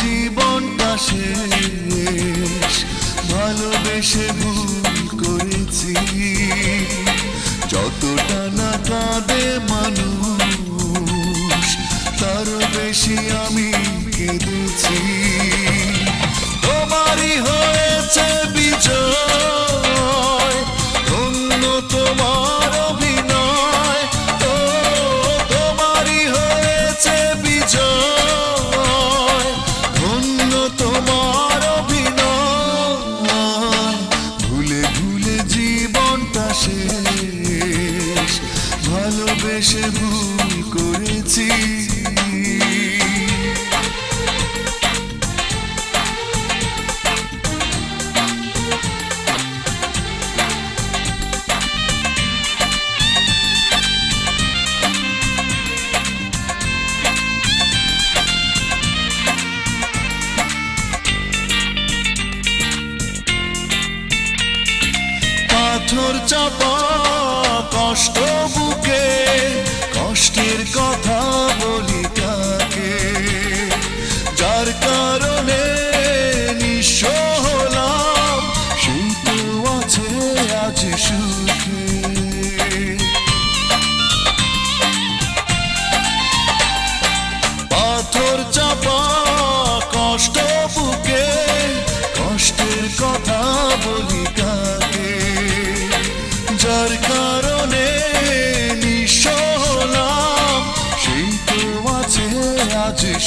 জীবনটা শেষ ভালোবেসে ভুল করেছি। যতটা না কাঁদে মানুষ তার বেশি আমি কেঁদেছি। আশেষ ভালোবেসে ভুল করেছি কঠোর চাপ কষ্ট বুকে কষ্টের কথা বলি তাকে যার কারণে Stop! আছে কষ্ট কারণে নিঃস্ব হলাম সেই তো আছে আজ